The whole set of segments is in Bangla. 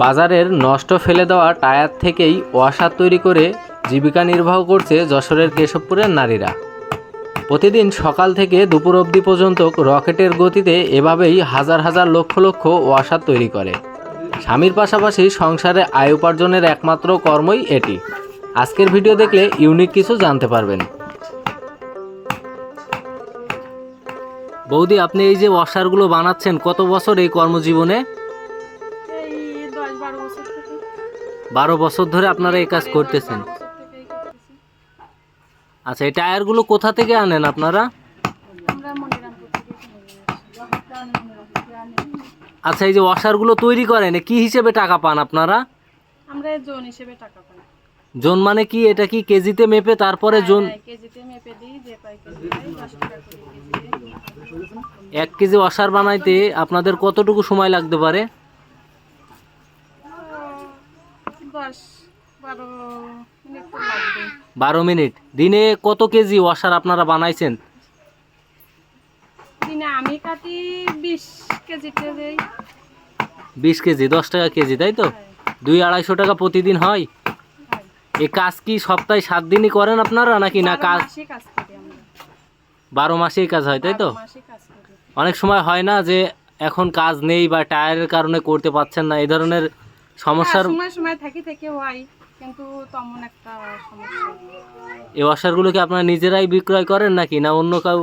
বাজারের নষ্ট ফেলে দেওয়া টায়ার থেকেই ওয়াসার তৈরি করে জীবিকা নির্বাহ করছে যশোরের কেশবপুরের নারীরা। প্রতিদিন সকাল থেকে দুপুর অবধি পর্যন্ত রকেটের গতিতে এভাবেই হাজার হাজার লক্ষ লক্ষ ওয়াসার তৈরি করে। স্বামীর পাশাপাশি সংসারে আয় উপার্জনের একমাত্র কর্মই এটি। আজকের ভিডিও দেখলে ইউনিক কিছু জানতে পারবেন। বৌদি, আপনি এই যে ওয়াশারগুলো বানাচ্ছেন, কত বছর এই কর্মজীবনে? বারো বছর ধরে আপনারা এই কাজ করতেছেন। আচ্ছা এই টায়ারগুলো কোথা থেকে আনেন আপনারা। আচ্ছা এই যে ওয়াশারগুলো তৈরি করেন কি হিসেবে টাকা পান আপনারা? আমরা জোন হিসেবে টাকা পাই। জোন মানে কি? এটা কি কেজিতে মেপে তারপরে জোন? হ্যাঁ, কেজিতে মেপে দিই যে কয় কেজি এক কেজি ওয়াশার বানাইতে আপনাদের কতটুকু সময় লাগতে পারে? দশ বারো মিনিট তো লাগবে। বারো মিনিট। দিনে কত কেজি ওয়াশার আপনারা বানাইছেন? দিনে আমি কাটি বিশ কেজিতে দেই বিশ কেজি দশ টাকা কেজি তাই তো? দুই আড়াইশো টাকা প্রতিদিন হয়? এই কাজ কি সপ্তাহে সাত দিনই করেন আপনারা নাকি না কাজ? বারো মাসেই কাজ হয় তাই তো? অনেক সময় হয় না যে এখন কাজ নেই বা টায়ারের কারণে করতে পারছেন না এই ধরনের সমস্যার হ্যাঁ, সময় সময় থাকি থেকে হয় কিন্তু তেমন একটা সমস্যা এই ওয়াশারগুলো কি আপনারা নিজেরাই বিক্রয় করেন নাকি না অন্য কেউ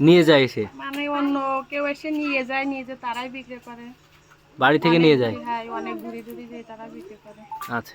নিয়ে যায় এসে? মানে অন্য কেউ এসে নিয়ে যায় নিয়ে যায় তারাই বিক্রি করে। বাড়ি থেকে নিয়ে যায়? হ্যাঁ অনেক ঘুরে ঘুরে যায় তারা বিক্রি করে। আচ্ছা।